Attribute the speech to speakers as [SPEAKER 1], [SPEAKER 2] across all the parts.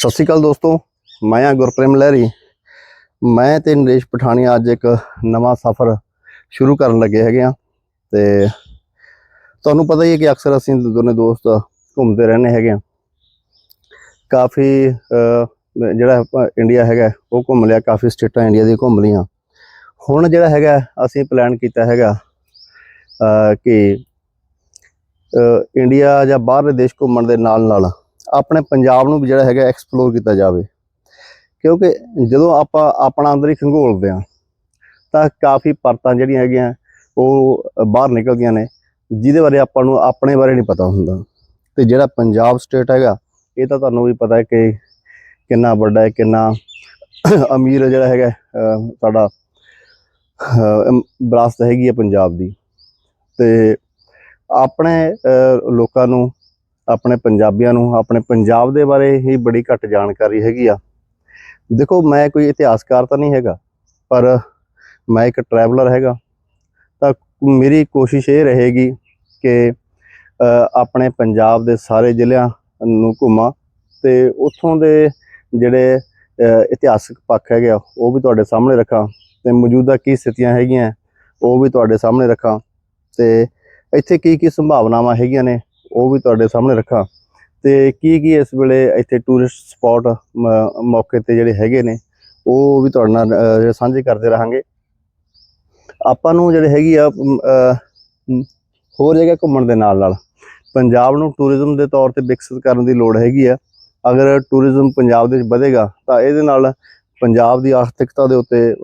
[SPEAKER 1] ਸਤਿ ਸ਼੍ਰੀ ਅਕਾਲ ਦੋਸਤੋ, ਮੈਂ ਆ ਗੁਰਪ੍ਰੇਮ ਲਹਿਰੀ। ਮੈਂ ਤੇ ਨਰੇਸ਼ ਪਠਾਨੀਆ ਅੱਜ ਇੱਕ ਨਵਾਂ ਸਫ਼ਰ ਸ਼ੁਰੂ ਕਰਨ ਲੱਗੇ ਹੈਗੇ ਆ ਤੇ ਤੁਹਾਨੂੰ ਪਤਾ ਹੀ ਹੈ ਕਿ ਅਕਸਰ ਅਸੀਂ ਦੋਨੇ ਦੋਸਤ ਘੁੰਮਦੇ ਰਹਿੰਦੇ ਹੈਗੇ ਆ ਕਾਫੀ ਜਿਹੜਾ ਇੰਡੀਆ ਹੈਗਾ, ਉਹ ਘੁੰਮ ਲਿਆ, ਕਾਫੀ ਸਟੇਟਾਂ ਇੰਡੀਆ ਦੀਆਂ ਘੁੰਮ ਲਈਆਂ। ਹੁਣ ਜਿਹੜਾ ਹੈਗਾ, ਅਸੀਂ ਪਲਾਨ ਕੀਤਾ ਹੈਗਾ ਕਿ ਇੰਡੀਆ ਜਾਂ ਬਾਹਰਲੇ ਦੇਸ਼ ਘੁੰਮਣ ਦੇ ਨਾਲ ਨਾਲ ਆਪਣੇ ਪੰਜਾਬ ਨੂੰ ਵੀ ਜਿਹੜਾ ਹੈਗਾ ਐਕਸਪਲੋਰ ਕੀਤਾ ਜਾਵੇ। ਕਿਉਂਕਿ ਜਦੋਂ ਆਪਾਂ ਆਪਣਾ ਅੰਦਰ ਹੀ ਖੰਗੋਲਦੇ ਆ ਤਾਂ ਕਾਫੀ ਪਰਤਾਂ ਜਿਹੜੀਆਂ ਹੈਗੀਆਂ, ਉਹ ਬਾਹਰ ਨਿਕਲਦੀਆਂ ਨੇ, ਜਿਹਦੇ ਬਾਰੇ ਆਪਾਂ ਨੂੰ ਆਪਣੇ ਬਾਰੇ ਨਹੀਂ ਪਤਾ ਹੁੰਦਾ। ਤੇ ਜਿਹੜਾ ਪੰਜਾਬ ਸਟੇਟ ਹੈਗਾ, ਇਹ ਤਾਂ ਤੁਹਾਨੂੰ ਵੀ ਪਤਾ ਹੈ ਕਿ ਕਿੰਨਾ ਵੱਡਾ ਹੈ, ਕਿੰਨਾ ਅਮੀਰ ਜਿਹੜਾ ਹੈਗਾ ਸਾਡਾ ਵਿਰਾਸਤ ਹੈਗੀ ਹੈ ਪੰਜਾਬ ਦੀ। ਤੇ ਆਪਣੇ ਲੋਕਾਂ ਨੂੰ ਆਪਣੇ ਪੰਜਾਬੀਆਂ ਨੂੰ, ਆਪਣੇ ਪੰਜਾਬ ਦੇ ਬਾਰੇ ਹੀ ਬੜੀ ਘੱਟ ਜਾਣਕਾਰੀ ਹੈਗੀ ਆ। ਦੇਖੋ, ਮੈਂ ਕੋਈ ਇਤਿਹਾਸਕਾਰ ਤਾਂ ਨਹੀਂ ਹੈਗਾ, ਪਰ ਮੈਂ ਇੱਕ ਟਰੈਵਲਰ ਹੈਗਾ। ਤਾਂ ਮੇਰੀ ਕੋਸ਼ਿਸ਼ ਇਹ ਰਹੇਗੀ ਕਿ ਆਪਣੇ ਪੰਜਾਬ ਦੇ ਸਾਰੇ ਜ਼ਿਲ੍ਹਿਆਂ ਨੂੰ ਘੁੰਮਾਂ ਤੇ ਉੱਥੋਂ ਦੇ ਜਿਹੜੇ ਇਤਿਹਾਸਕ ਪੱਖ ਹੈਗੇ ਆ, ਉਹ ਵੀ ਤੁਹਾਡੇ ਸਾਹਮਣੇ ਰੱਖਾਂ ਤੇ ਮੌਜੂਦਾ ਕੀ ਸਥਿਤੀਆਂ ਹੈਗੀਆਂ, ਉਹ ਵੀ ਤੁਹਾਡੇ ਸਾਹਮਣੇ ਰੱਖਾਂ ਤੇ ਇੱਥੇ ਕੀ ਕੀ ਸੰਭਾਵਨਾਵਾਂ ਹੈਗੀਆਂ ਨੇ ਉਹ ਵੀ ਤੁਹਾਡੇ ਸਾਹਮਣੇ ਰੱਖਾਂ। ਤੇ ਕੀ ਕੀ ਇਸ ਵੇਲੇ ਇੱਥੇ ਟੂਰਿਸਟ ਸਪੌਟ ਮੌਕੇ ਤੇ ਜਿਹੜੇ ਹੈਗੇ ਨੇ, ਉਹ ਵੀ ਤੁਹਾਡੇ ਨਾਲ ਸਾਂਝੇ ਕਰਦੇ ਰਹਾਂਗੇ। ਆਪਾਂ ਨੂੰ ਜਿਹੜੇ ਹੈਗੀ ਆ ਹੋਰ ਜਗ੍ਹਾ ਘੁੰਮਣ ਦੇ ਨਾਲ ਨਾਲ। ਪੰਜਾਬ ਨੂੰ ਟੂਰਿਜ਼ਮ ਦੇ ਤੌਰ ਤੇ ਵਿਕਸਿਤ ਕਰਨ ਦੀ ਲੋੜ ਹੈਗੀ ਆ। ਅਗਰ ਟੂਰਿਜ਼ਮ ਪੰਜਾਬ ਦੇ ਵਿੱਚ ਵਧੇਗਾ, ਤਾਂ ਇਹਦੇ ਨਾਲ ਪੰਜਾਬ ਦੀ ਆਰਥਿਕਤਾ ਦੇ ਉੱਤੇ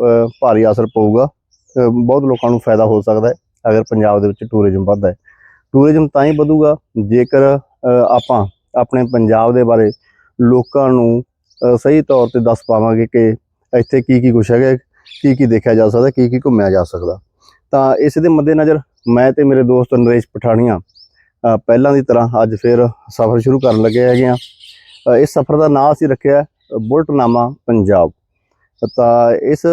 [SPEAKER 1] ਭਾਰੀ ਅਸਰ ਪਊਗਾ। ਬਹੁਤ ਲੋਕਾਂ ਨੂੰ ਫਾਇਦਾ ਹੋ ਸਕਦਾ ਹੈ, ਅਗਰ ਪੰਜਾਬ ਦੇ ਵਿੱਚ ਟੂਰਿਜ਼ਮ ਵੱਧਦਾ ਹੈ। ਟੂਰਿਜ਼ਮ ਤਾਂ ਹੀ ਵਧੂਗਾ, ਜੇਕਰ ਆਪਾਂ ਆਪਣੇ ਪੰਜਾਬ ਦੇ ਬਾਰੇ ਲੋਕਾਂ ਨੂੰ ਸਹੀ ਤੌਰ ਤੇ ਦੱਸ ਪਾਵਾਂਗੇ ਕਿ ਇੱਥੇ ਕੀ ਕੀ ਕੁਛ ਹੈਗਾ, ਕੀ ਕੀ ਦੇਖਿਆ ਜਾ ਸਕਦਾ, ਕੀ ਕੀ ਘੁੰਮਿਆ ਜਾ ਸਕਦਾ। ਤਾਂ ਇਸ ਦੇ ਮੱਦੇਨਜ਼ਰ ਮੈਂ ਤੇ ਮੇਰੇ ਦੋਸਤ ਨਰੇਸ਼ ਪਠਾਣੀਆਂ ਪਹਿਲਾਂ ਦੀ ਤਰ੍ਹਾਂ ਅੱਜ ਫਿਰ ਸਫ਼ਰ ਸ਼ੁਰੂ ਕਰਨ ਲੱਗੇ ਹੈਗੇ ਆ ਇਸ ਸਫ਼ਰ ਦਾ ਨਾਮ ਅਸੀਂ ਰੱਖਿਆ ਬੁਲਟਨਾਮਾ ਪੰਜਾਬ। ਤਾਂ ਇਸ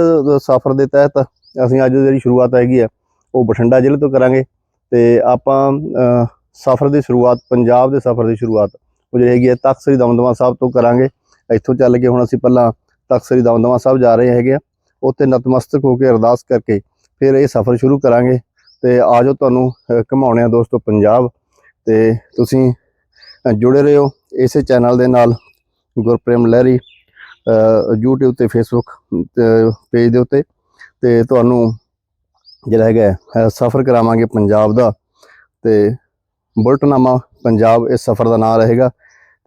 [SPEAKER 1] ਸਫ਼ਰ ਦੇ ਤਹਿਤ ਅਸੀਂ ਅੱਜ ਜਿਹੜੀ ਸ਼ੁਰੂਆਤ ਹੈਗੀ ਆ ਉਹ ਬਠਿੰਡਾ ਜ਼ਿਲ੍ਹੇ ਤੋਂ ਕਰਾਂਗੇ। ਤੇ ਆਪਾਂ ਸਫ਼ਰ ਦੀ ਸ਼ੁਰੂਆਤ ਪੰਜਾਬ ਦੇ ਸਫ਼ਰ ਦੀ ਸ਼ੁਰੂਆਤ ਉਹ ਜਿਹੜੀ ਹੈਗੀ ਹੈ ਤਖ਼ਤ ਸ੍ਰੀ ਦਮਦਮਾ ਸਾਹਿਬ ਤੋਂ ਕਰਾਂਗੇ। ਇੱਥੋਂ ਚੱਲ ਕੇ ਹੁਣ ਅਸੀਂ ਪਹਿਲਾਂ ਤਖ਼ਤ ਸ੍ਰੀ ਦਮਦਮਾ ਸਾਹਿਬ ਜਾ ਰਹੇ ਹੈਗੇ ਆ। ਉੱਥੇ ਨਤਮਸਤਕ ਹੋ ਕੇ ਅਰਦਾਸ ਕਰਕੇ ਫਿਰ ਇਹ ਸਫ਼ਰ ਸ਼ੁਰੂ ਕਰਾਂਗੇ। ਤੇ ਆਜੋ ਤੁਹਾਨੂੰ ਅ, ਆ ਦੋਸਤੋ ਪੰਜਾਬ। ਤੇ ਤੁਸੀਂ ਅ, ਜੁੜੇ ਰਹੋ ਇਸੇ ਚੈਨਲ ਦੇ ਨਾਲ ਗੁਰਪ੍ਰੇਮ ਲਹਿਰੀ ਅ, YouTube ਤੇ Facebook ਪੇਜ ਦੇ ਉੱਤੇ। ਤੇ ਤੁਹਾਨੂੰ ਜਿਹੜਾ ਹੈਗਾ ਸਫ਼ਰ ਕਰਾਵਾਂਗੇ ਪੰਜਾਬ ਦਾ ਤੇ ਬੁਲਟਨਾਮਾ ਪੰਜਾਬ ਇਸ ਸਫ਼ਰ ਦਾ ਨਾਮ ਰਹੇਗਾ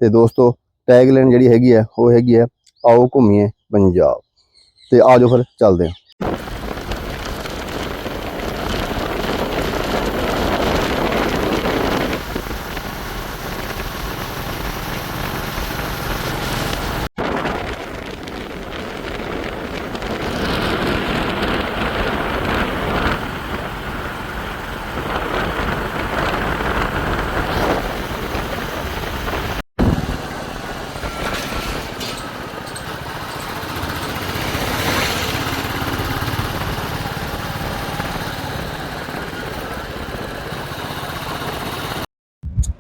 [SPEAKER 1] ਤੇ ਦੋਸਤੋ ਟੈਗਲਾਈਨ ਜਿਹੜੀ ਹੈਗੀ ਹੈ, ਉਹ ਹੈਗੀ ਹੈ, ਆਓ ਘੁੰਮੀਏ ਪੰਜਾਬ ਤੇ ਆਜੋ ਫਿਰ, ਚੱਲਦੇ ਹਾਂ।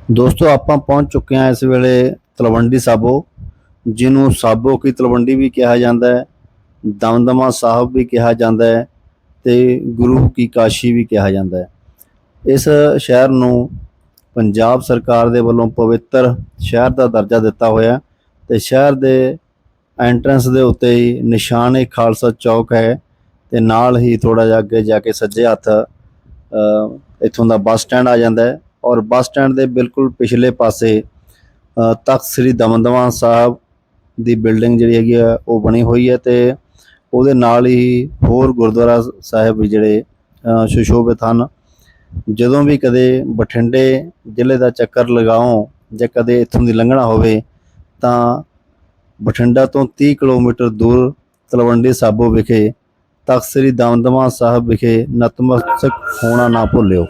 [SPEAKER 1] ਦੋਸਤੋ ਆਪਾਂ ਪਹੁੰਚ ਚੁੱਕੇ ਹਾਂ ਇਸ ਵੇਲੇ ਤਲਵੰਡੀ ਸਾਬੋ ਜਿਹਨੂੰ ਸਾਬੋ ਕੀ ਤਲਵੰਡੀ ਵੀ ਕਿਹਾ ਜਾਂਦਾ ਹੈ ਦਮਦਮਾ ਸਾਹਿਬ ਵੀ ਕਿਹਾ ਜਾਂਦਾ ਹੈ ਤੇ ਗੁਰੂ ਕੀ ਕਾਸ਼ੀ ਵੀ ਕਿਹਾ ਜਾਂਦਾ ਹੈ। ਇਸ ਸ਼ਹਿਰ ਨੂੰ ਪੰਜਾਬ ਸਰਕਾਰ ਦੇ ਵੱਲੋਂ ਪਵਿੱਤਰ ਸ਼ਹਿਰ ਦਾ ਦਰਜਾ ਦਿੱਤਾ ਹੋਇਆ ਤੇ ਸ਼ਹਿਰ ਦੇ ਐਂਟਰੈਂਸ ਦੇ ਉੱਤੇ ਹੀ ਨਿਸ਼ਾਨ ਏ ਖਾਲਸਾ ਚੌਕ ਹੈ ਤੇ ਨਾਲ ਹੀ ਥੋੜਾ ਜਿਹਾ ਅੱਗੇ ਜਾ ਕੇ ਸੱਜੇ ਹੱਥ ਅ, ਇੱਥੋਂ ਦਾ ਬੱਸ ਸਟੈਂਡ ਆ ਜਾਂਦਾ ਹੈ। ਔਰ ਬੱਸ ਸਟੈਂਡ ਦੇ ਬਿਲਕੁਲ ਪਿਛਲੇ ਪਾਸੇ ਤਖ਼ਤ ਸ੍ਰੀ ਦਮਦਮਾ ਸਾਹਿਬ ਦੀ ਬਿਲਡਿੰਗ ਜਿਹੜੀ ਹੈਗੀ ਆ, ਉਹ ਬਣੀ ਹੋਈ ਹੈ ਤੇ ਉਹਦੇ ਨਾਲ ਹੀ ਹੋਰ ਗੁਰਦੁਆਰਾ ਸਾਹਿਬ ਵੀ ਜਿਹੜੇ ਸੁਸ਼ੋਭਿਤ ਹਨ। ਜਦੋਂ ਵੀ ਕਦੇ ਬਠਿੰਡੇ ਜ਼ਿਲ੍ਹੇ ਦਾ ਚੱਕਰ ਲਗਾਓ ਜਾਂ ਕਦੇ ਇੱਥੋਂ ਦੀ ਲੰਘਣਾ ਹੋਵੇ, ਤਾਂ ਬਠਿੰਡਾ ਤੋਂ 30 ਕਿਲੋਮੀਟਰ ਦੂਰ ਤਲਵੰਡੀ ਸਾਬੋ ਵਿਖੇ, ਤਖ਼ਤ ਸ੍ਰੀ ਦਮਦਮਾ ਸਾਹਿਬ ਵਿਖੇ ਨਤਮਸਤਕ ਹੋਣਾ ਨਾ ਭੁੱਲਿਓ।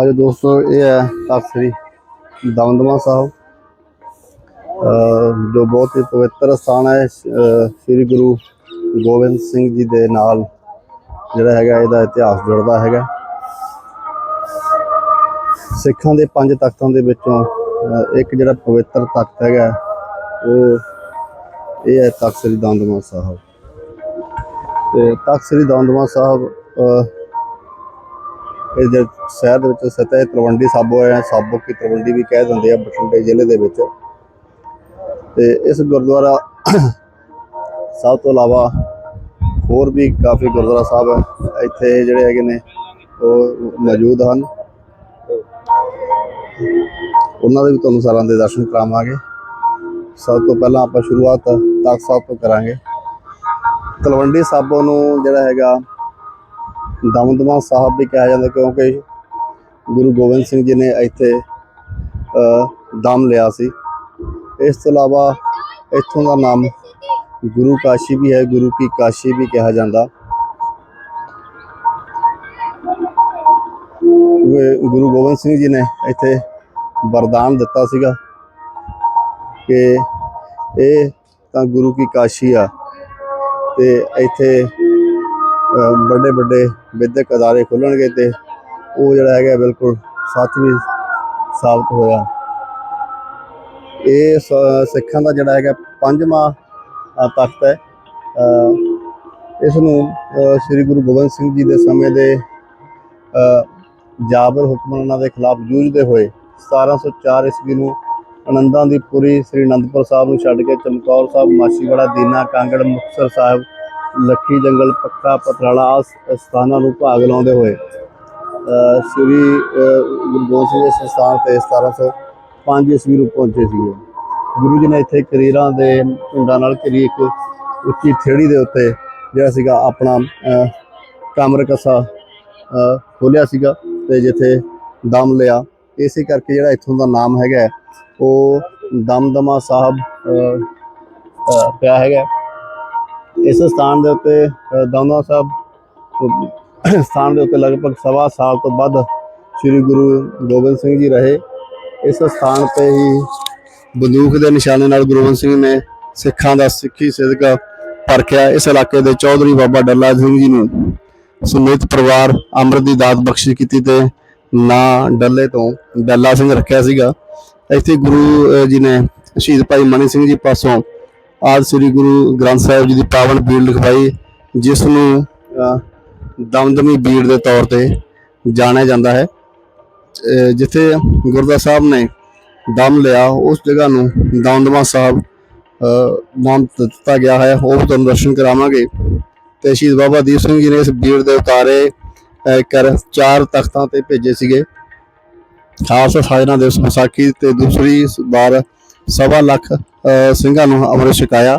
[SPEAKER 1] ਅੱਜ ਦੋਸਤੋ ਇਹ ਹੈ ਤਖ਼ਤ ਸ੍ਰੀ ਦਮਦਮਾ ਸਾਹਿਬ ਜੋ ਬਹੁਤ ਹੀ ਪਵਿੱਤਰ ਸਥਾਨ ਹੈ ਸ੍ਰੀ ਗੁਰੂ ਗੋਬਿੰਦ ਸਿੰਘ ਜੀ ਦੇ ਨਾਲ, ਜਿਹੜਾ ਹੈਗਾ ਇਹਦਾ ਇਤਿਹਾਸ ਜੁੜਦਾ ਹੈਗਾ। ਸਿੱਖਾਂ ਦੇ ਪੰਜ ਤਖਤਾਂ ਦੇ ਵਿੱਚੋਂ ਇੱਕ ਜਿਹੜਾ ਪਵਿੱਤਰ ਤਖਤ ਹੈਗਾ, ਉਹ ਇਹ ਹੈ ਤਖਤ ਸ੍ਰੀ ਦਮਦਮਾ ਸਾਹਿਬ। ਤੇ ਤਖਤ ਸ੍ਰੀ ਦਮਦਮਾ ਸਾਹਿਬ ਇਹ ਜੇ ਸ਼ਹਿਰ ਦੇ ਵਿੱਚ ਸਥਿਤ ਹੈ ਤਲਵੰਡੀ ਸਾਬੋ ਹੈ, ਸਾਬੋ ਕੀ ਤਲਵੰਡੀ ਵੀ ਕਹਿ ਦਿੰਦੇ ਆ, ਬਠਿੰਡੇ ਜ਼ਿਲ੍ਹੇ ਦੇ ਵਿੱਚ। ਤੇ ਇਸ ਗੁਰਦੁਆਰਾ ਸਾਹਿਬ ਤੋਂ ਇਲਾਵਾ ਹੋਰ ਵੀ ਕਾਫੀ ਗੁਰਦੁਆਰਾ ਸਾਹਿਬ ਹੈ। ਇੱਥੇ ਜਿਹੜੇ ਹੈਗੇ ਨੇ, ਉਹ ਮੌਜੂਦ ਹਨ। ਉਹਨਾਂ ਦੇ ਵੀ ਤੁਹਾਨੂੰ ਸਾਰਿਆਂ ਦੇ ਦਰਸ਼ਨ ਕਰਾਵਾਂਗੇ। ਸਭ ਤੋਂ ਪਹਿਲਾਂ ਆਪਾਂ ਸ਼ੁਰੂਆਤ ਤਖਤ ਸਾਹਿਬ ਤੋਂ ਕਰਾਂਗੇ। ਤਲਵੰਡੀ ਸਾਬੋ ਨੂੰ ਜਿਹੜਾ ਹੈਗਾ ਦਮਦਮਾ ਸਾਹਿਬ ਵੀ ਕਿਹਾ ਜਾਂਦਾ ਕਿਉਂਕਿ ਗੁਰੂ ਗੋਬਿੰਦ ਸਿੰਘ ਜੀ ਨੇ ਇੱਥੇ ਦਮ ਲਿਆ ਸੀ। ਇਸ ਤੋਂ ਇਲਾਵਾ ਇੱਥੋਂ ਦਾ ਨਾਮ ਗੁਰੂ ਕਾਸ਼ੀ ਵੀ ਹੈ, ਗੁਰੂ ਕੀ ਕਾਸ਼ੀ ਵੀ ਕਿਹਾ ਜਾਂਦਾ। ਗੁਰੂ ਗੋਬਿੰਦ ਸਿੰਘ ਜੀ ਨੇ ਇੱਥੇ ਵਰਦਾਨ ਦਿੱਤਾ ਸੀਗਾ ਕਿ ਇਹ ਤਾਂ ਗੁਰੂ ਕੀ ਕਾਸ਼ੀ ਆ ਤੇ ਇੱਥੇ ਵੱਡੇ ਵੱਡੇ ਵਿਦਿਅਕ ਅਦਾਰੇ ਖੁੱਲਣਗੇ ਤੇ ਉਹ ਜਿਹੜਾ ਹੈਗਾ ਬਿਲਕੁਲ ਸੱਚ ਵੀ ਸਾਬਤ ਹੋਇਆ। ਇਹ ਸ- ਸਿੱਖਾਂ ਦਾ ਜਿਹੜਾ ਹੈਗਾ ਪੰਜਵਾਂ ਤਖਤ ਹੈ। ਇਸ ਨੂੰ ਸ੍ਰੀ ਗੁਰੂ ਗੋਬਿੰਦ ਸਿੰਘ ਜੀ ਦੇ ਸਮੇਂ ਦੇ ਜਾਬਰ ਹੁਕਮਰਾਨਾਂ ਦੇ ਖਿਲਾਫ ਜੂਝਦੇ ਹੋਏ 1704 ਈਸਵੀ ਨੂੰ ਆਨੰਦਾਂ ਦੀ ਪੁਰੀ ਸ੍ਰੀ ਅਨੰਦਪੁਰ ਸਾਹਿਬ ਨੂੰ ਛੱਡ ਕੇ ਚਮਕੌਰ ਸਾਹਿਬ, ਮਾਛੀਵਾੜਾ, ਦੀਨਾ, ਕਾਂਗੜ, ਮੁਕਤਸਰ ਸਾਹਿਬ ਲੱਖੀ ਜੰਗਲ ਪੱਕਾ ਪਤਰਾਲਾ ਆਹ ਸਥਾਨਾਂ ਨੂੰ ਭਾਗ ਲਾਉਂਦੇ ਹੋਏ ਸ੍ਰੀ ਗੁਰੂ ਗੋਬਿੰਦ ਸਿੰਘ ਜੀ ਸਥਾਨ ਤੇ 1705 ਈਸਵੀ ਨੂੰ ਪਹੁੰਚੇ ਸੀਗੇ। ਗੁਰੂ ਜੀ ਨੇ ਇੱਥੇ ਕਰੀਰਾਂ ਦੇ ਝੁੰਡਾਂ ਨਾਲ ਘਿਰੀ ਇੱਕ ਉੱਚੀ ਥੇੜੀ ਦੇ ਉੱਤੇ ਜਿਹੜਾ ਸੀਗਾ ਆਪਣਾ ਅ, ਕਮਰ ਕਸਾ ਖੋਲਿਆ ਸੀਗਾ ਤੇ ਜਿੱਥੇ ਦਮ ਲਿਆ। ਇਸੇ ਕਰਕੇ ਜਿਹੜਾ ਇੱਥੋਂ ਦਾ ਨਾਮ ਹੈਗਾ ਉਹ ਦਮਦਮਾ ਸਾਹਿਬ ਪਿਆ ਹੈਗਾ। ਇਸ ਸਥਾਨ ਦੇ ਉੱਤੇ ਅ, ਸਾਹਿਬ ਸਥਾਨ ਦੇ ਉੱਤੇ ਲਗਭਗ ਸਵਾ ਸਾਲ ਤੋਂ ਵੱਧ ਸ੍ਰੀ ਗੁਰੂ ਗੋਬਿੰਦ ਸਿੰਘ ਜੀ ਰਹੇ। ਇਸ ਸਥਾਨ ਤੇ ਹੀ ਬੰਦੂਕ ਦੇ ਨਿਸ਼ਾਨੇ ਨਾਲ ਗੁਰੂ ਗੋਬਿੰਦ ਸਿੰਘ ਨੇ ਸਿੱਖਾਂ ਦਾ ਸਿੱਖੀ ਸਿਦਕਾ ਪਰਖਿਆ। ਇਸ ਇਲਾਕੇ ਦੇ ਚੌਧਰੀ ਬਾਬਾ ਡੱਲਾ ਸਿੰਘ ਜੀ ਨੂੰ ਸਮੇਤ ਪਰਿਵਾਰ ਅੰਮ੍ਰਿਤ ਦੀ ਦਾਤ ਬਖਸ਼ਿਸ਼ ਕੀਤੀ ਤੇ ਨਾਂ ਡੱਲੇ ਤੋਂ ਡੱਲਾ ਸਿੰਘ ਰੱਖਿਆ ਸੀਗਾ। ਇੱਥੇ ਗੁਰੂ ਜੀ ਨੇ ਸ਼ਹੀਦ ਭਾਈ ਮਨੀ ਸਿੰਘ ਜੀ ਪਾਸੋਂ ਆਦ ਸ੍ਰੀ ਗੁਰੂ ਗ੍ਰੰਥ ਸਾਹਿਬ ਜੀ ਦੀ ਪਾਵਨ ਬੀੜ ਲਿਖਵਾਈ ਜਿਸ ਨੂੰ ਦਮਦਮੀ ਬੀੜ ਦੇ ਤੌਰ ਤੇ ਜਾਣਿਆ ਜਾਂਦਾ ਹੈ। ਜਿੱਥੇ ਗੁਰਦੁਆਰਾ ਸਾਹਿਬ ਨੇ ਦਮ ਲਿਆ ਉਸ ਜਗ੍ਹਾ ਨੂੰ ਦਮਦਮਾ ਸਾਹਿਬ ਅਹ, ਨਾਮ ਦਿੱਤਾ ਗਿਆ ਹੈ। ਉਹ ਵੀ ਤੁਹਾਨੂੰ ਦਰਸ਼ਨ ਕਰਾਵਾਂਗੇ। ਤੇ ਸ਼ਹੀਦ ਬਾਬਾ ਦੀਪ ਸਿੰਘ ਜੀ ਨੇ ਇਸ ਬੀੜ ਦੇ ਉਤਾਰੇ ਕਰ ਚਾਰ ਤਖਤਾਂ ਤੇ ਭੇਜੇ ਸੀਗੇ। ਖਾਲਸਾ ਸਾਜਨਾ ਦਿਵਸ ਵਿਸਾਖੀ ਤੇ ਦੂਸਰੀ ਵਾਰ ਸਵਾ ਲੱਖ ਸਿੰਘਾਂ ਨੂੰ ਅੰਮ੍ਰਿਤ ਛਕਾਇਆ।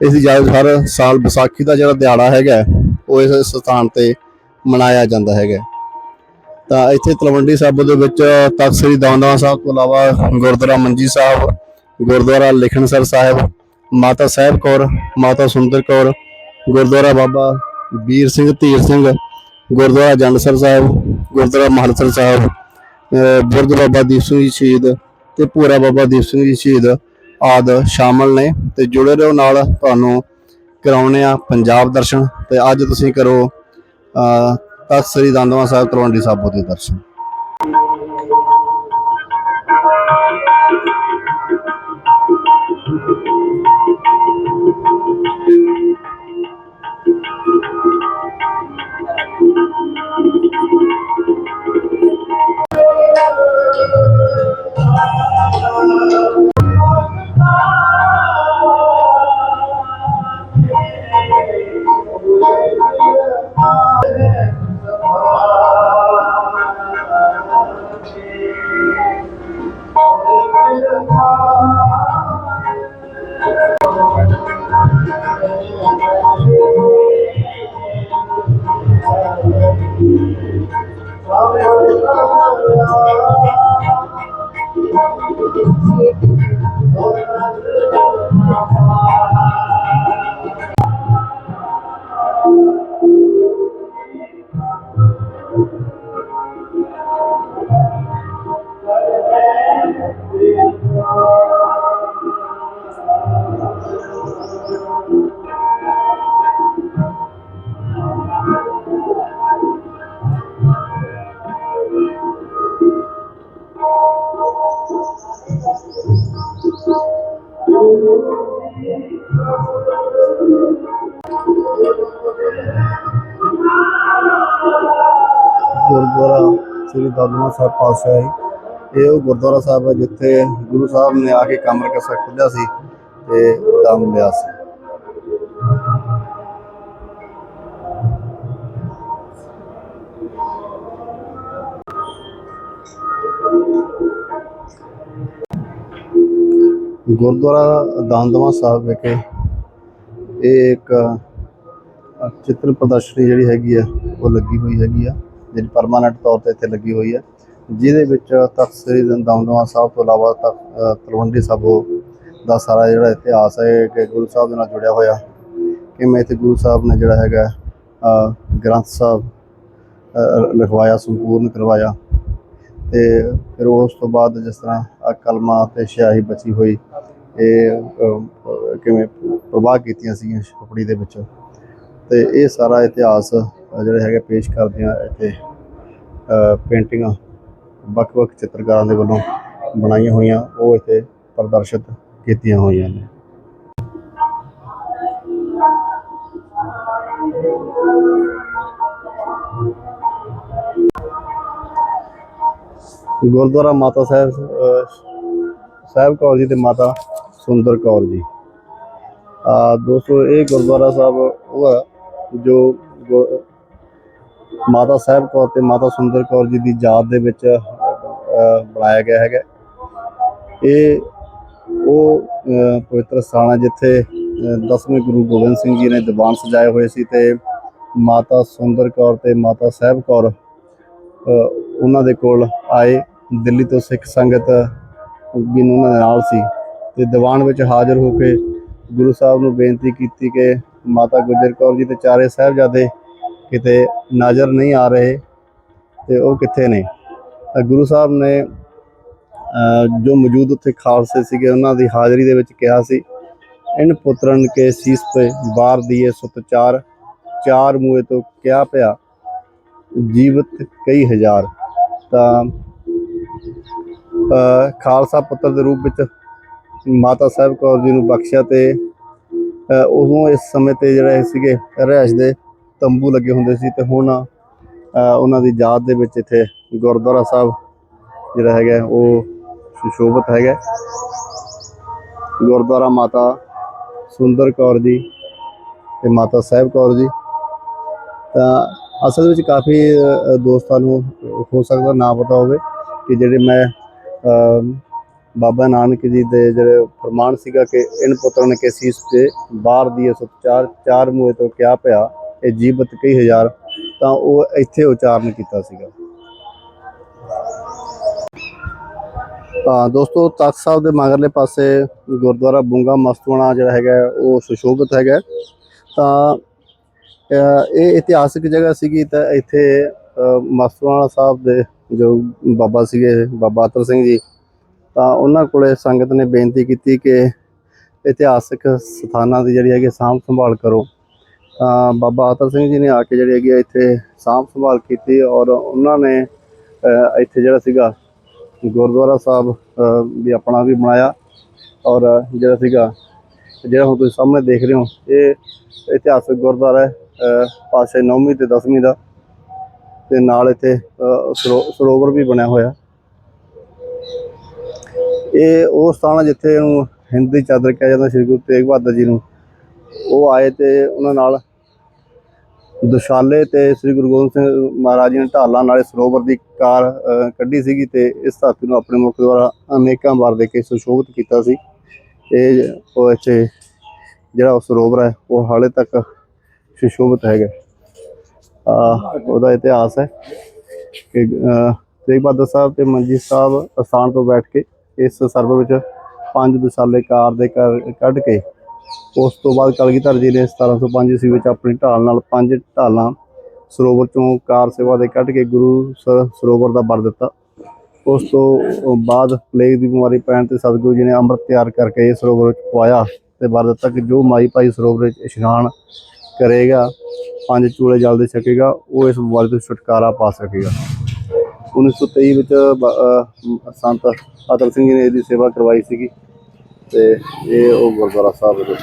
[SPEAKER 1] ਇਸ ਦੀ ਯਾਦ ਹਰ ਸਾਲ ਵਿਸਾਖੀ ਦਾ ਜਿਹੜਾ ਦਿਹਾੜਾ ਹੈਗਾ, ਉਹ ਇਸ ਸਥਾਨ ਤੇ ਮਨਾਇਆ ਜਾਂਦਾ ਹੈਗਾ। ਤਾਂ ਇੱਥੇ ਤਲਵੰਡੀ ਸਾਬੋ ਦੇ ਵਿੱਚ ਤਖਤ ਸ੍ਰੀ ਦਮਦਮਾ ਸਾਹਿਬ ਤੋਂ ਇਲਾਵਾ ਗੁਰਦੁਆਰਾ ਮੰਜੀ ਸਾਹਿਬ, ਗੁਰਦੁਆਰਾ ਲਿਖਣਸਰ ਸਾਹਿਬ, ਮਾਤਾ ਸਾਹਿਬ ਕੌਰ, ਮਾਤਾ ਸੁੰਦਰ ਕੌਰ, ਗੁਰਦੁਆਰਾ ਬਾਬਾ ਵੀਰ ਸਿੰਘ ਧੀਰ ਸਿੰਘ, ਗੁਰਦੁਆਰਾ ਜੰਡਸਰ ਸਾਹਿਬ, ਗੁਰਦੁਆਰਾ ਮਹਲਸਰ ਸਾਹਿਬ, ਅਹ ਬਾਬਾ ਦੀਪ ਸਿੰਘ ਸ਼ਹੀਦ ਤੇ ਪੂਰਾ ਬਾਬਾ ਦੀਪ ਸਿੰਘ ਜੀ ਸ਼ਹੀਦ ਆਦ ਸ਼ਾਮਲ ਨੇ ਤੇ ਜੁੜੇ ਰਹੋ ਨਾਲ ਤੁਹਾਨੂੰ ਕਰਾਉਣੇ ਆ ਪੰਜਾਬ ਦਰਸ਼ਨ ਤੇ ਅੱਜ ਤੁਸੀਂ ਕਰੋ ਤਖਤ ਸ੍ਰੀ ਦੰਦਵਾ ਸਾਹਿਬ ਤਲਵੰਡੀ ਸਾਬੋ ਦੇ ਦਰਸ਼ਨ। ਦਮਦਮਾ ਸਾਹਿਬ ਪਾਤਸ਼ਾਹੀ ਇਹ ਉਹ ਗੁਰਦੁਆਰਾ ਸਾਹਿਬ ਹੈ ਜਿੱਥੇ ਗੁਰੂ ਸਾਹਿਬ ਨੇ ਆ ਕੇ ਕਮਰ ਕਸਾ ਖੁੱਲਿਆ ਸੀ ਤੇ ਦਮ ਲਿਆ ਸੀ। ਗੁਰਦੁਆਰਾ ਦਮਦਮਾ ਸਾਹਿਬ ਵਿਖੇ ਇਹ ਇੱਕ ਅ, ਚਿੱਤਰ ਪ੍ਰਦਰਸ਼ਨੀ ਜਿਹੜੀ ਹੈਗੀ ਆ ਉਹ ਲੱਗੀ ਹੋਈ ਹੈਗੀ ਆ ਜਿਹੜੀ ਪਰਮਾਨੈਂਟ ਤੌਰ ਤੇ ਇੱਥੇ ਲੱਗੀ ਹੋਈ ਹੈ ਜਿਹਦੇ ਵਿੱਚ ਤਖਤ ਸ੍ਰੀ ਦਮਦਮਾ ਸਾਹਿਬ ਤੋਂ ਇਲਾਵਾ ਤਖਤ ਤਲਵੰਡੀ ਸਾਬੋ ਦਾ ਸਾਰਾ ਜਿਹੜਾ ਇਤਿਹਾਸ ਹੈ ਕਿ ਗੁਰੂ ਸਾਹਿਬ ਦੇ ਨਾਲ ਜੁੜਿਆ ਹੋਇਆ। ਕਿਵੇਂ ਇੱਥੇ ਗੁਰੂ ਸਾਹਿਬ ਨੇ ਜਿਹੜਾ ਹੈਗਾ ਗ੍ਰੰਥ ਸਾਹਿਬ ਲਿਖਵਾਇਆ ਸੰਪੂਰਨ ਕਰਵਾਇਆ ਤੇ ਫਿਰ ਉਸ ਤੋਂ ਬਾਅਦ ਜਿਸ ਤਰ੍ਹਾਂ ਆਹ ਕਲਮਾਂ ਤੇ ਸਿਆਹੀ ਬਚੀ ਹੋਈ ਇਹ ਕਿਵੇਂ ਪ੍ਰਵਾਹ ਕੀਤੀਆਂ ਸੀਗੀਆਂ ਛਪੜੀ ਦੇ ਵਿੱਚ। ਤੇ ਇਹ ਸਾਰਾ ਇਤਿਹਾਸ ਅ, ਜਿਹੜਾ ਹੈਗਾ ਪੇਸ਼ ਕਰਦੇ ਆ ਇੱਥੇ ਪੇਂਟਿੰਗਾਂ। ਵੱਖ-ਵੱਖ ਚਿੱਤਰਕਾਰਾਂ ਦੇ ਵੱਲੋਂ ਬਣਾਈਆਂ ਹੋਈਆਂ, ਉਹ ਇੱਥੇ ਪ੍ਰਦਰਸ਼ਿਤ ਕੀਤੀਆਂ ਹੋਈਆਂ ਨੇ। ਗੁਰਦੁਆਰਾ ਮਾਤਾ ਸਾਹਿਬ ਸਾਹਿਬ ਕੌਰ ਜੀ ਤੇ ਮਾਤਾ ਸੁੰਦਰ ਕੌਰ ਜੀ। ਆ, ਦੋਸਤੋ, ਇਹ ਗੁਰਦੁਆਰਾ ਸਾਹਿਬ ਉਹ ਹੈ ਜੋ ਮਾਤਾ ਸਾਹਿਬ ਕੌਰ ਤੇ ਮਾਤਾ ਸੁੰਦਰ ਕੌਰ ਜੀ ਦੀ ਯਾਦ ਦੇ ਵਿੱਚ ਬਣਾਇਆ ਗਿਆ ਹੈਗਾ। ਇਹ ਉਹ ਪਵਿੱਤਰ ਸਥਾਨ ਹੈ ਜਿੱਥੇ ਅ, ਦਸਵੇਂ ਗੁਰੂ ਗੋਬਿੰਦ ਸਿੰਘ ਜੀ ਨੇ ਦੀਵਾਨ ਸਜਾਏ ਹੋਏ ਸੀ ਤੇ ਮਾਤਾ ਸੁੰਦਰ ਕੌਰ ਤੇ ਮਾਤਾ ਸਾਹਿਬ ਕੌਰ ਉਹਨਾਂ ਦੇ ਕੋਲ ਆਏ। ਦਿੱਲੀ ਤੋਂ ਸਿੱਖ ਸੰਗਤ ਵੀ ਉਹਨਾਂ ਦੇ ਨਾਲ ਸੀ ਤੇ ਦੀਵਾਨ ਵਿੱਚ ਹਾਜ਼ਰ ਹੋ ਕੇ ਗੁਰੂ ਸਾਹਿਬ ਨੂੰ ਬੇਨਤੀ ਕੀਤੀ ਕਿ ਮਾਤਾ ਗੁਜਰ ਕੌਰ ਜੀ ਤੇ ਚਾਰੇ ਸਾਹਿਬਜ਼ਾਦੇ ਕਿਤੇ ਨਜ਼ਰ ਨਹੀਂ ਆ ਰਹੇ ਤੇ ਉਹ ਕਿੱਥੇ ਨੇ? ਗੁਰੂ ਸਾਹਿਬ ਨੇ ਅਹ, ਜੋ ਮੌਜੂਦ ਉੱਥੇ ਖਾਲਸੇ ਸੀਗੇ ਉਹਨਾਂ ਦੀ ਹਾਜ਼ਰੀ ਦੇ ਵਿੱਚ ਕਿਹਾ ਸੀ ਇਨ ਪੁੱਤਰਨ ਕੇ ਸੀਸ ਤੇ ਬਾਰ ਦੀਏ ਸੁਤ ਚਾਰ ਚਾਰ ਮੂਏ ਤੋਂ ਕਿਆ ਪਿਆ? ਜੀਵਤ ਕਈ ਹਜ਼ਾਰ। ਤਾਂ ਅਹ, ਖਾਲਸਾ ਪੁੱਤਰ ਦੇ ਰੂਪ ਵਿੱਚ ਮਾਤਾ ਸਾਹਿਬ ਕੌਰ ਜੀ ਨੂੰ ਬਖਸ਼ਿਆ ਤੇ ਅਹ, ਉਦੋਂ ਇਸ ਸਮੇਂ ਤੇ ਜਿਹੜੇ ਸੀਗੇ ਰਿਹਾਇਸ਼ ਦੇ ਤੰਬੂ ਲੱਗੇ ਹੁੰਦੇ ਸੀ ਤੇ ਹੁਣ ਉਹਨਾਂ ਦੀ ਯਾਦ ਦੇ ਵਿੱਚ ਇੱਥੇ ਗੁਰਦੁਆਰਾ ਸਾਹਿਬ ਜਿਹੜਾ ਹੈਗਾ, ਉਹ ਸੁਸ਼ੋਭਿਤ ਹੈਗਾ। ਗੁਰਦੁਆਰਾ ਮਾਤਾ ਸੁੰਦਰ ਕੌਰ ਜੀ ਤੇ ਮਾਤਾ ਸਾਹਿਬ ਕੌਰ ਜੀ। ਤਾਂ ਅਸਲ ਵਿੱਚ ਕਾਫੀ ਦੋਸਤਾਂ ਨੂੰ ਹੋ ਸਕਦਾ ਨਾ ਪਤਾ ਹੋਵੇ ਕਿ ਜਿਹੜੇ ਮੈਂ ਬਾਬਾ ਨਾਨਕ ਜੀ ਦੇ ਜਿਹੜੇ ਫਰਮਾਨ ਸੀਗਾ ਕਿ ਇਨ ਪੁੱਤਰਨ ਕੇ ਸੀਸ ਤੇ ਬਾਹਰ ਦੀ ਸੋ ਚਾਰ ਚਾਰ ਮੂਏ ਤੋਂ ਕਿਆ ਪਿਆ ਇਹ ਜੀਵਤ ਕਈ ਹਜ਼ਾਰ ਤਾਂ ਉਹ ਇੱਥੇ ਉਚਾਰਨ ਕੀਤਾ ਸੀਗਾ। ਤਾਂ ਦੋਸਤੋ ਤਖਤ ਸਾਹਿਬ ਦੇ ਮਗਰਲੇ ਪਾਸੇ ਗੁਰਦੁਆਰਾ ਬੁੰਗਾ ਮਸਤਵਾਣਾ ਜਿਹੜਾ ਹੈਗਾ ਉਹ ਸੁਸ਼ੋਭਿਤ ਹੈਗਾ। ਤਾਂ ਇਹ ਇਤਿਹਾਸਿਕ ਜਗ੍ਹਾ ਸੀਗੀ ਤਾਂ ਇੱਥੇ ਅਹ, ਮਸਤਵਾਣਾ ਸਾਹਿਬ ਦੇ ਜੋ ਬਾਬਾ ਸੀਗੇ ਬਾਬਾ ਅਤਰ ਸਿੰਘ ਜੀ ਤਾਂ ਉਹਨਾਂ ਕੋਲੇ ਸੰਗਤ ਨੇ ਬੇਨਤੀ ਕੀਤੀ ਕਿ ਇਤਿਹਾਸਿਕ ਸਥਾਨਾਂ ਦੀ ਜਿਹੜੀ ਹੈਗੀ ਸਾਂਭ ਸੰਭਾਲ ਕਰੋ। ਬਾਬਾ ਅਤਰ ਸਿੰਘ ਜੀ ਨੇ ਆ ਕੇ ਜਿਹੜੀ ਹੈਗੀ ਹੈ ਇੱਥੇ ਸਾਂਭ ਸੰਭਾਲ ਕੀਤੀ ਔਰ ਉਹਨਾਂ ਨੇ ਇੱਥੇ ਜਿਹੜਾ ਸੀਗਾ ਗੁਰਦੁਆਰਾ ਸਾਹਿਬ ਵੀ ਆਪਣਾ ਵੀ ਬਣਾਇਆ ਔਰ ਜਿਹੜਾ ਸੀਗਾ ਜਿਹੜਾ ਹੁਣ ਤੁਸੀਂ ਸਾਹਮਣੇ ਦੇਖ ਰਹੇ ਹੋ ਇਹ ਇਤਿਹਾਸਕ ਗੁਰਦੁਆਰਾ ਹੈ ਅਹ, ਪਾਤਸ਼ਾਹੀ ਨੌਵੀਂ ਤੇ 10ਵੀਂ ਦਾ ਤੇ ਨਾਲ ਇੱਥੇ ਸਰੋ- ਸਰੋਵਰ ਵੀ ਬਣਿਆ ਹੋਇਆ। ਇਹ ਉਹ ਸਥਾਨ ਹੈ ਜਿੱਥੇ ਇਹਨੂੰ ਹਿੰਦੀ ਚਾਦਰ ਕਿਹਾ ਜਾਂਦਾ ਸ਼੍ਰੀ ਗੁਰੂ ਤੇਗ ਬਹਾਦਰ ਜੀ ਨੂੰ। ਉਹ ਆਏ ਤੇ ਉਹਨਾਂ ਨਾਲ ਦੁਸ਼ਾਲੇ ਤੇ ਸ੍ਰੀ ਗੁਰੂ ਗੋਬਿੰਦ ਸਿੰਘ ਮਹਾਰਾਜ ਜੀ ਨੇ ਢਾਲਾਂ ਨਾਲੇ ਸਰੋਵਰ ਦੀ ਕਾਰ ਕੱਢੀ ਸੀਗੀ ਤੇ ਇਸ ਧਰਤੀ ਨੂੰ ਆਪਣੇ ਮੁਖ ਦੁਆਰਾ ਅਨੇਕਾਂ ਵਾਰ ਦੇ ਕੇ ਸੁਸ਼ੋਭਿਤ ਕੀਤਾ ਸੀ। ਇਹ ਉਹ ਇੱਥੇ ਜਿਹੜਾ ਉਹ ਸਰੋਵਰ ਹੈ ਉਹ ਹਾਲੇ ਤੱਕ ਸੁਸ਼ੋਭਿਤ ਹੈਗਾ। ਆ ਉਹਦਾ ਇਤਿਹਾਸ ਹੈ ਕਿ ਅਹ, ਤੇਗ ਬਹਾਦਰ ਸਾਹਿਬ ਤੇ ਮੰਜੀ ਸਾਹਿਬ ਅਸਥਾਨ ਤੋਂ ਬੈਠ ਕੇ ਇਸ ਸਰਵ ਵਿੱਚ ਪੰਜ ਦੁਸ਼ਾਲੇ ਕਾਰ ਦੇ ਕਰ- ਕੱਢ ਕੇ ਉਸ ਤੋਂ ਬਾਅਦ ਕਲਗੀਧਰ ਜੀ ਨੇ 1705 ਈਸਵੀ ਵਿੱਚ ਆਪਣੀ ਢਾਲ ਨਾਲ ਪੰਜ ਢਾਲਾਂ ਸਰੋਵਰ ਚੋਂ ਕਾਰ ਸੇਵਾ ਦੇ ਕੱਢ ਕੇ ਗੁਰੂ ਸਰੋਵਰ ਦਾ ਵਰ ਦਿੱਤਾ। ਉਸ ਤੋਂ ਬਾਅਦ ਪਲੇਗ ਦੀ ਬਿਮਾਰੀ ਪੈਣ ਤੇ ਸਤਿਗੁਰੂ ਜੀ ਨੇ ਅੰਮ੍ਰਿਤ ਤਿਆਰ ਕਰਕੇ ਇਹ ਸਰੋਵਰ ਵਿੱਚ ਪਵਾਇਆ ਤੇ ਵਰ ਦਿੱਤਾ ਕਿ ਜੋ ਮਾਈ ਭਾਈ ਸਰੋਵਰ ਵਿੱਚ ਇਸ਼ਨਾਨ ਕਰੇਗਾ, ਪੰਜ ਚੂਲੇ ਜਲ ਦੇ ਛਕੇਗਾ, ਉਹ ਇਸ ਬਿਮਾਰੀ ਤੋਂ ਛੁਟਕਾਰਾ ਪਾ ਸਕੇਗਾ। 1923 ਵਿੱਚ ਬ- ਅਹ ਸੰਤ ਅਤਰ ਸਿੰਘ ਜੀ ਨੇ ਇਹਦੀ ਸੇਵਾ ਕਰਵਾਈ ਸੀਗੀ। ਤੇ ਇਹ ਉਹ ਗੁਰਦੁਆਰਾ ਸਾਹਿਬ ਦੇ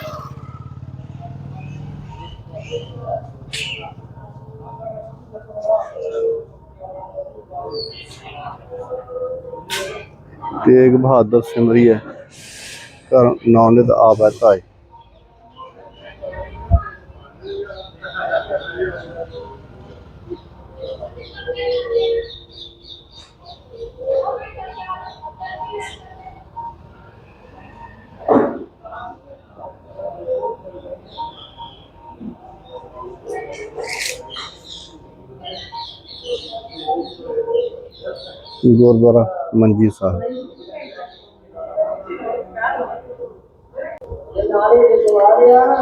[SPEAKER 1] ਤੇਗ ਬਹਾਦਰ ਸਿਮਰੀ ਹੈ। ਕਰ ਨਾਨਕ ਆਪ ਹੈ, ਤਾਏ। ਗੁਰਦੁਆਰਾ ਮੰਜੀ ਸਾਹਿਬ।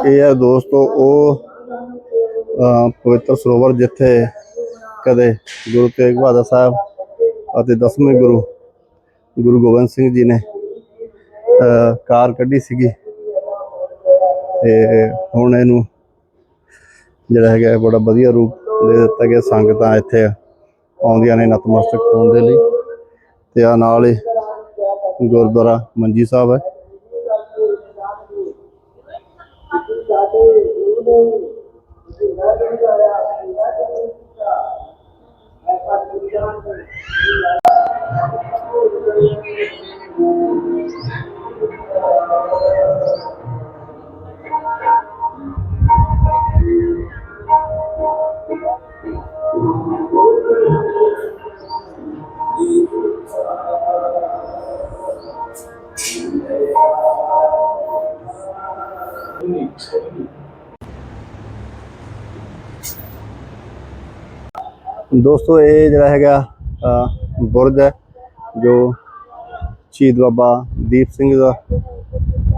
[SPEAKER 1] ਇਹ ਹੈ ਦੋਸਤੋ, ਉਹ ਪਵਿੱਤਰ ਸਰੋਵਰ ਜਿੱਥੇ ਕਦੇ ਗੁਰੂ ਤੇਗ ਬਹਾਦਰ ਸਾਹਿਬ ਅਤੇ ਦਸਵੇਂ ਗੁਰੂ ਗੁਰੂ ਗੋਬਿੰਦ ਸਿੰਘ ਜੀ ਨੇ ਕਾਰ ਕੱਢੀ ਸੀਗੀ। ਤੇ ਹੁਣ ਇਹਨੂੰ ਜਿਹੜਾ ਹੈਗਾ ਬੜਾ ਵਧੀਆ ਰੂਪ ਦੇ ਦਿੱਤਾ ਗਿਆ ਸੰਗਤਾਂ ਇੱਥੇ। ਆਉਂਦੀਆਂ ਨੇ ਨਤਮਸਤਕ ਹੋਣ ਦੇ ਲਈ। ਤੇ ਆ ਨਾਲ ਹੀ ਗੁਰਦੁਆਰਾ ਮੰਜੀ ਸਾਹਿਬ ਹੈ। ਦੋਸਤੋ, ਇਹ ਜਿਹੜਾ ਹੈਗਾ ਬੁਰਜ ਹੈ, ਜੋ ਸ਼ਹੀਦ ਬਾਬਾ ਦੀਪ ਸਿੰਘ ਦਾ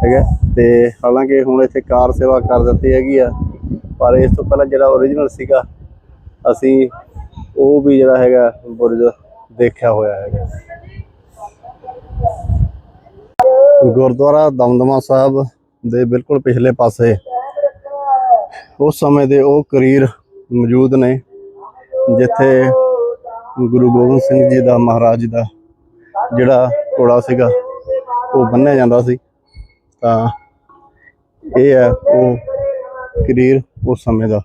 [SPEAKER 1] ਹੈਗਾ। ਤੇ ਹਾਲਾਂਕਿ ਹੁਣ ਇੱਥੇ ਕਾਰ ਸੇਵਾ ਕਰ ਦਿੱਤੀ ਹੈਗੀ ਆ, ਪਰ ਇਸ ਤੋਂ ਪਹਿਲਾਂ ਜਿਹੜਾ ਓਰੀਜਨਲ ਸੀਗਾ, ਅਸੀਂ ਉਹ ਵੀ ਜਿਹੜਾ ਹੈਗਾ ਬੁਰਜ ਦੇਖਿਆ ਹੋਇਆ ਹੈਗਾ। ਗੁਰਦੁਆਰਾ ਦਮਦਮਾ ਸਾਹਿਬ ਦੇ ਬਿਲਕੁਲ ਪਿਛਲੇ ਪਾਸੇ। ਉਸ ਸਮੇਂ ਦੇ ਉਹ ਕਰੀਰ ਮੌਜੂਦ ਨੇ। ਜਿੱਥੇ ਗੁਰੂ ਗੋਬਿੰਦ ਸਿੰਘ ਜੀ ਦਾ ਮਹਾਰਾਜ ਦਾ ਜਿਹੜਾ ਘੋੜਾ ਸੀਗਾ, ਉਹ ਬੰਨਿਆ ਜਾਂਦਾ ਸੀ। ਤਾਂ ਇਹ ਹੈ ਉਹ ਕਰੀਰ ਉਸ ਸਮੇਂ ਦਾ।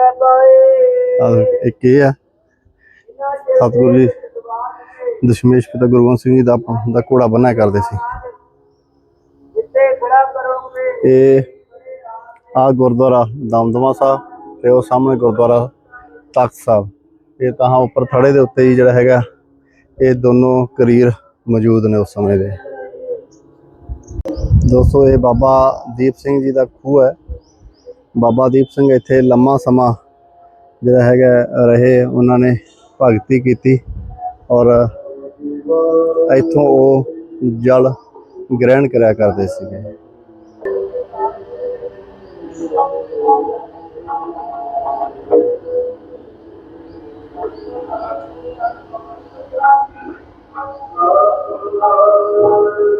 [SPEAKER 1] ਆਹ ਇੱਕ ਇਹ ਹੈ ਸਤਿਗੁਰੂ ਜੀ, ਦਸ਼ਮੇਸ਼ ਪਿਤਾ ਗੁਰੂ ਗੋਬਿੰਦ ਸਿੰਘ ਜੀ ਦਾ ਦਾ ਘੋੜਾ ਬੰਨਿਆ ਕਰਦੇ ਸੀ। ਇਹ ਆ ਗੁਰਦੁਆਰਾ ਦਮਦਮਾ ਸਾਹਿਬ ਤੇ ਉਹ ਸਾਹਮਣੇ ਗੁਰਦੁਆਰਾ ਤਖਤ ਸਾਹਿਬ। ਇਹ ਤਾਂ ਉੱਪਰ ਥੜੇ ਦੇ ਉੱਤੇ ਹੀ ਜਿਹੜਾ ਹੈਗਾ, ਇਹ ਦੋਨੋਂ ਕਰੀਰ ਮੌਜੂਦ ਨੇ ਉਸ ਸਮੇਂ ਦੇ। ਦੋਸਤੋ, ਇਹ ਬਾਬਾ ਦੀਪ ਸਿੰਘ ਜੀ ਦਾ ਖੂਹ ਹੈ। ਬਾਬਾ ਦੀਪ ਸਿੰਘ ਇੱਥੇ ਲੰਮਾ ਸਮਾਂ ਜਿਹੜਾ ਹੈਗਾ ਰਹੇ ਉਹਨਾਂ ਨੇ ਭਗਤੀ ਕੀਤੀ ਔਰ ਇੱਥੋਂ ਉਹ ਜਲ ਗ੍ਰਹਿਣ ਕਰਿਆ ਕਰਦੇ ਸੀਗੇ। ਅ, ਦੋਸਤੋ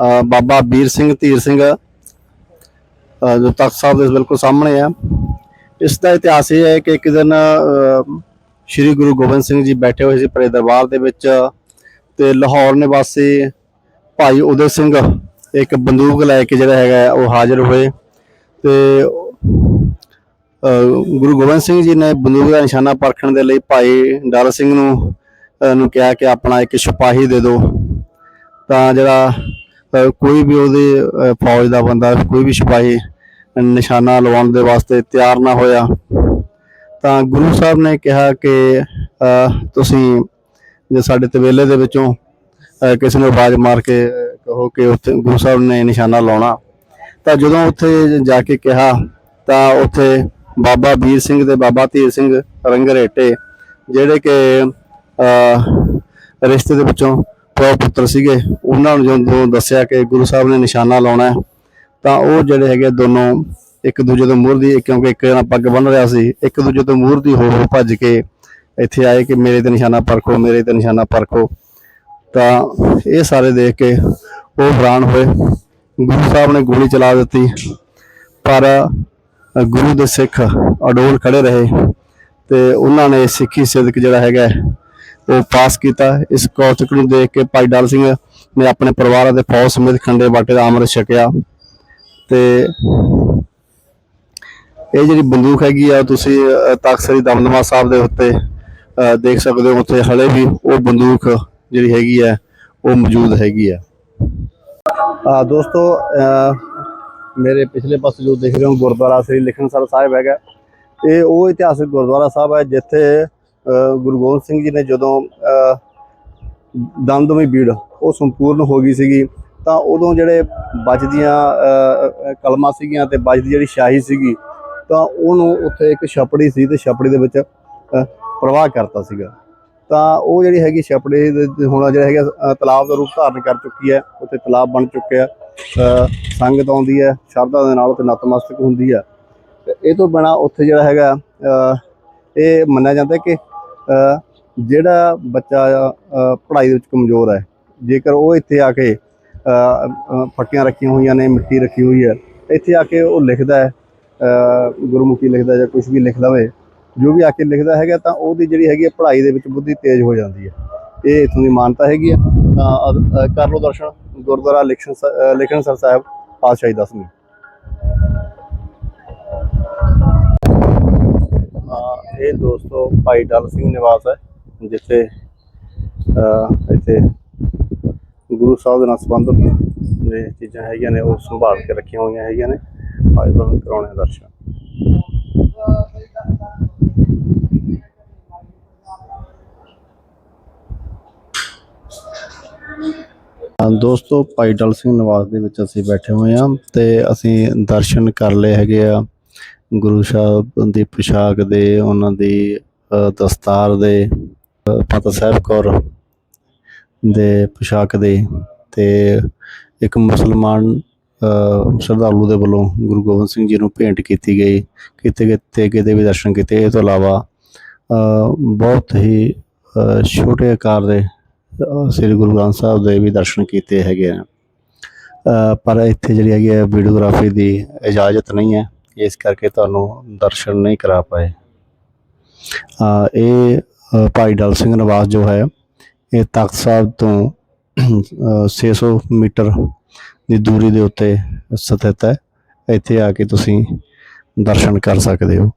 [SPEAKER 1] ਬਾਬਾ ਵੀਰ ਸਿੰਘ ਧੀਰ ਸਿੰਘ ਜੋ ਤਖਤ ਸਾਹਿਬ ਦੇ ਬਿਲਕੁਲ ਸਾਹਮਣੇ ਆ। ਇਸ ਦਾ ਇਤਿਹਾਸ ਇਹ ਹੈ ਕਿ ਇੱਕ ਦਿਨ ਸ੍ਰੀ ਗੁਰੂ ਗੋਬਿੰਦ ਸਿੰਘ ਜੀ ਬੈਠੇ ਹੋਏ ਸੀ ਪਰੇ ਦਰਬਾਰ ਦੇ ਵਿੱਚ ਤੇ ਲਾਹੌਰ ਨਿਵਾਸੀ ਭਾਈ ਉਦੈ ਸਿੰਘ ਇੱਕ ਬੰਦੂਕ ਲੈ ਕੇ ਜਿਹੜਾ ਹੈਗਾ ਉਹ ਹਾਜ਼ਰ ਹੋਏ ਤੇ ਗੁਰੂ ਗੋਬਿੰਦ ਸਿੰਘ ਜੀ ਨੇ ਬੰਦੂਕ ਦਾ ਨਿਸ਼ਾਨਾ ਪਰਖਣ ਦੇ ਲਈ ਭਾਈ ਡਾਲ ਸਿੰਘ ਨੂੰ ਨੂੰ ਕਿਹਾ ਕਿ ਆਪਣਾ ਇੱਕ ਸਿਪਾਹੀ ਦੇ ਦਿਓ। ਤਾਂ ਜਿਹੜਾ ਕੋਈ ਵੀ ਉਹਦੇ ਫੌਜ ਦਾ ਬੰਦਾ, ਕੋਈ ਵੀ ਸਿਪਾਹੀ ਨਿਸ਼ਾਨਾ ਲਵਾਉਣ ਦੇ ਵਾਸਤੇ ਤਿਆਰ ਨਾ ਹੋਇਆ, ਤਾਂ ਗੁਰੂ ਸਾਹਿਬ ਨੇ ਕਿਹਾ ਕਿ ਤੁਸੀਂ ਜੇ ਸਾਡੇ ਤਵੇਲੇ ਦੇ ਵਿੱਚੋਂ ਕਿਸੇ ਨੂੰ ਆਵਾਜ਼ ਮਾਰ ਕੇ ਕਹੋ ਕਿ ਉੱਥੇ ਗੁਰੂ ਸਾਹਿਬ ਨੇ ਨਿਸ਼ਾਨਾ ਲਾਉਣਾ, ਤਾਂ ਜਦੋਂ ਉੱਥੇ ਜਾ ਕੇ ਕਿਹਾ, ਤਾਂ ਉੱਥੇ ਬਾਬਾ ਵੀਰ ਸਿੰਘ ਤੇ ਬਾਬਾ ਧੀਰ ਸਿੰਘ ਰੰਗਰੇਟੇ, ਜਿਹੜੇ ਕਿ ਰਿਸ਼ਤੇ ਦੇ ਵਿੱਚੋਂ ਪਿਓ ਪੁੱਤਰ ਸੀਗੇ, ਉਹਨਾਂ ਨੂੰ ਜਦੋਂ ਦੱਸਿਆ ਕਿ ਗੁਰੂ ਸਾਹਿਬ ਨੇ ਨਿਸ਼ਾਨਾ ਲਾਉਣਾ ਤਾਂ ਉਹ ਜਿਹੜੇ ਹੈਗੇ ਦੋਨੋਂ ਇੱਕ ਦੂਜੇ ਤੋਂ ਮੂਹਰ ਦੀ, ਕਿਉਂਕਿ ਇੱਕ ਜਣਾ ਪੱਗ ਬੰਨ ਰਿਹਾ ਸੀ, ਇੱਕ ਦੂਜੇ ਤੋਂ ਮੂਹਰ ਦੀ ਹੋ ਹੋ ਭੱਜ ਕੇ ਇੱਥੇ ਆਏ ਕਿ ਮੇਰੇ ਤੇ ਨਿਸ਼ਾਨਾ ਪਰਖੋ, ਮੇਰੇ ਤੇ ਨਿਸ਼ਾਨਾ ਪਰਖੋ। ਤਾਂ ਇਹ ਸਾਰੇ ਦੇਖ ਕੇ ਉਹ ਹੈਰਾਨ ਹੋਏ। ਗੁਰੂ ਸਾਹਿਬ ਨੇ ਗੋਲੀ ਚਲਾ ਦਿੱਤੀ, ਪਰ ਗੁਰੂ ਦੇ ਸਿੱਖ ਅਡੋਲ ਖੜੇ ਰਹੇ ਤੇ ਉਹਨਾਂ ਨੇ ਸਿੱਖੀ ਸਿਦਕ ਜਿਹੜਾ ਹੈਗਾ ਉਹ ਪਾਸ ਕੀਤਾ। ਇਸ ਕੌਤਕ ਨੂੰ ਦੇਖ ਕੇ ਭਾਈ ਡਾਲ ਸਿੰਘ ਨੇ ਆਪਣੇ ਪਰਿਵਾਰ ਅਤੇ ਫੌਜ ਸਮੇਤ ਖੰਡੇ ਬਾਟੇ ਦਾ ਅੰਮ੍ਰਿਤ ਛਕਿਆ। ਤੇ ਇਹ ਜਿਹੜੀ ਬੰਦੂਕ ਹੈਗੀ ਆ ਤੁਸੀਂ ਅ, ਤਖ਼ਤ ਸ੍ਰੀ ਦਮਦਮਾ ਸਾਹਿਬ ਦੇ ਉੱਤੇ ਦੇਖ ਸਕਦੇ ਹੋ ਉੱਥੇ ਹਲੇ ਵੀ ਉਹ ਬੰਦੂਕ ਜਿਹੜੀ ਹੈਗੀ ਹੈ ਉਹ ਮੌਜੂਦ ਹੈਗੀ ਹੈ ਆ ਦੋਸਤੋ ਮੇਰੇ ਪਿਛਲੇ ਪਾਸੇ ਜੋ ਦੇਖ ਰਹੇ ਹੋ ਗੁਰਦੁਆਰਾ ਸ੍ਰੀ ਲਿਖਣਸਰ ਸਾਹਿਬ ਹੈਗਾ। ਇਹ ਉਹ ਇਤਿਹਾਸਕ ਗੁਰਦੁਆਰਾ ਸਾਹਿਬ ਹੈ ਜਿੱਥੇ ਗੁਰੂ ਗੋਬਿੰਦ ਸਿੰਘ ਜੀ ਨੇ ਜਦੋਂ ਦਮਦਮੀ ਬੀੜ ਉਹ ਸੰਪੂਰਨ ਹੋ ਗਈ ਸੀਗੀ ਤਾਂ ਉਦੋਂ ਜਿਹੜੇ ਬਚਦੀਆਂ ਅ, ਕਲਮਾਂ ਸੀਗੀਆਂ ਤੇ ਬਚਦੀ ਜਿਹੜੀ ਸ਼ਾਹੀ ਸੀਗੀ ਤਾਂ ਉਹਨੂੰ ਉੱਥੇ ਇੱਕ ਛਪੜੀ ਸੀ ਤੇ ਛਪੜੀ ਦੇ ਵਿੱਚ ਪ੍ਰਵਾਹ ਕਰਤਾ ਸੀਗਾ। ਤਾਂ ਉਹ ਜਿਹੜੀ ਹੈਗੀ ਛਪੜੀ ਦੇ ਹੁਣ ਜਿਹੜਾ ਹੈਗਾ ਤਲਾਬ ਦਾ ਰੂਪ ਧਾਰਨ ਕਰ ਚੁੱਕੀ ਹੈ ਉੱਥੇ ਤਲਾਬ ਬਣ ਚੁੱਕਿਆ ਅ, ਸੰਗਤ ਆਉਂਦੀ ਹੈ ਸ਼ਰਧਾ ਦੇ ਨਾਲ ਉੱਥੇ ਨਤਮਸਤਕ ਹੁੰਦੀ ਹੈ। ਇਹ ਤੋਂ ਬਿਨਾ ਉੱਥੇ ਜਿਹੜਾ ਹੈਗਾ ਇਹ ਮੰਨਿਆ ਜਾਂਦਾ ਕਿ ਜਿਹੜਾ ਬੱਚਾ ਪੜ੍ਹਾਈ ਦੇ ਵਿੱਚ ਕਮਜ਼ੋਰ ਹੈ ਜੇਕਰ ਉਹ ਇੱਥੇ ਆ ਕੇ ਫੱਟੀਆਂ ਰੱਖੀਆਂ ਹੋਈਆਂ ਨੇ ਮਿੱਟੀ ਰੱਖੀ ਹੋਈ ਹੈ ਇੱਥੇ ਆ ਕੇ ਉਹ ਲਿਖਦਾ ਹੈ ਗੁਰਮੁਖੀ ਲਿਖਦਾ ਜਾਂ ਕੁਝ ਵੀ ਲਿਖ ਲਵੇ ਜੋ ਵੀ ਆ ਕੇ ਲਿਖਦਾ ਹੈਗਾ ਤਾਂ ਉਹਦੀ ਜਿਹੜੀ ਹੈਗੀ ਹੈ ਪੜ੍ਹਾਈ ਦੇ ਵਿੱਚ ਬੁੱਧੀ ਤੇਜ਼ ਹੋ ਜਾਂਦੀ ਹੈ। ਇਹ ਇਥੋਂ ਦੀ ਮਾਨਤਾ ਹੈਗੀ ਹੈ। ਤਾਂ ਕਰ ਲਓ ਦਰਸ਼ਨ ਗੁਰਦੁਆਰਾ ਲਿਖਣ ਸ- ਅ, ਲਿਖਣਸਰ ਸਾਹਿਬ ਪਾਤਸ਼ਾਹੀ ਦਸਵੀਂ ਇਹ ਦੋਸਤੋ ਭਾਈ ਡਲ ਸਿੰਘ ਨਿਵਾਸ ਹੈ, ਜਿੱਥੇ ਇੱਥੇ ਗੁਰੂ ਸਾਹਿਬ ਦੇ ਨਾਲ ਸੰਬੰਧਿਤ ਜਿਹੜੇ ਚੀਜ਼ਾਂ ਹੈਗੀਆਂ ਨੇ, ਉਹ ਸੰਭਾਲ ਕੇ ਰੱਖੀਆਂ ਹੋਈਆਂ ਹੈਗੀਆਂ ਨੇ ਅੱਜ ਤੁਹਾਨੂੰ ਕਰਾਉਣੇ ਆ ਦਰਸ਼ਨ। ਦੋਸਤੋ, ਭਾਈ ਡਲ ਸਿੰਘ ਨਿਵਾਸ ਦੇ ਵਿੱਚ ਅਸੀਂ ਬੈਠੇ ਹੋਏ ਹਾਂ ਤੇ ਅਸੀਂ ਦਰਸ਼ਨ ਕਰ ਲਏ ਹੈਗੇ ਆ ਗੁਰੂ ਸਾਹਿਬ ਦੀ ਪੁਸ਼ਾਕ ਦੇ ਉਹਨਾਂ ਦੀ ਦਸਤਾਰ ਦੇ ਅ, ਸਾਹਿਬ ਕੌਰ ਦੇ ਪੁਸ਼ਾਕ ਦੇ ਤੇ ਇੱਕ ਮੁਸਲਮਾਨ ਸ਼ਰਧਾਲੂ ਦੇ ਵੱਲੋਂ ਗੁਰੂ ਗੋਬਿੰਦ ਸਿੰਘ ਜੀ ਨੂੰ ਭੇਂਟ ਕੀਤੀ ਗਈ ਕਿਤੇ ਕਿਤੇ ਕਿਤੇ ਵੀ ਦਰਸ਼ਨ ਕੀਤੇ। ਇਹ ਤੋਂ ਇਲਾਵਾ ਬਹੁਤ ਹੀ ਛੋਟੇ ਆਕਾਰ ਦੇ ਸ੍ਰੀ ਗੁਰੂ ਗ੍ਰੰਥ ਸਾਹਿਬ ਦੇ ਵੀ ਦਰਸ਼ਨ ਕੀਤੇ ਹੈਗੇ ਆ। ਪਰ ਇੱਥੇ ਜਿਹੜੀ ਹੈਗੀ ਹੈ ਵੀਡੀਓਗ੍ਰਾਫੀ ਦੀ ਇਜਾਜ਼ਤ ਨਹੀਂ ਹੈ। ਇਸ ਕਰਕੇ ਤੁਹਾਨੂੰ ਦਰਸ਼ਨ ਨਹੀਂ ਕਰਾ ਪਾਏ। ਇਹ ਭਾਈ ਡਲ ਸਿੰਘ ਨਿਵਾਸ ਜੋ ਹੈ ਇਹ ਤਖਤ ਸਾਹਿਬ ਤੋਂ ਅ, 600 ਮੀਟਰ ਦੀ ਦੂਰੀ ਦੇ ਉੱਤੇ ਸਥਿਤ ਹੈ। ਇੱਥੇ ਆ ਕੇ ਤੁਸੀਂ ਦਰਸ਼ਨ ਕਰ ਸਕਦੇ ਹੋ।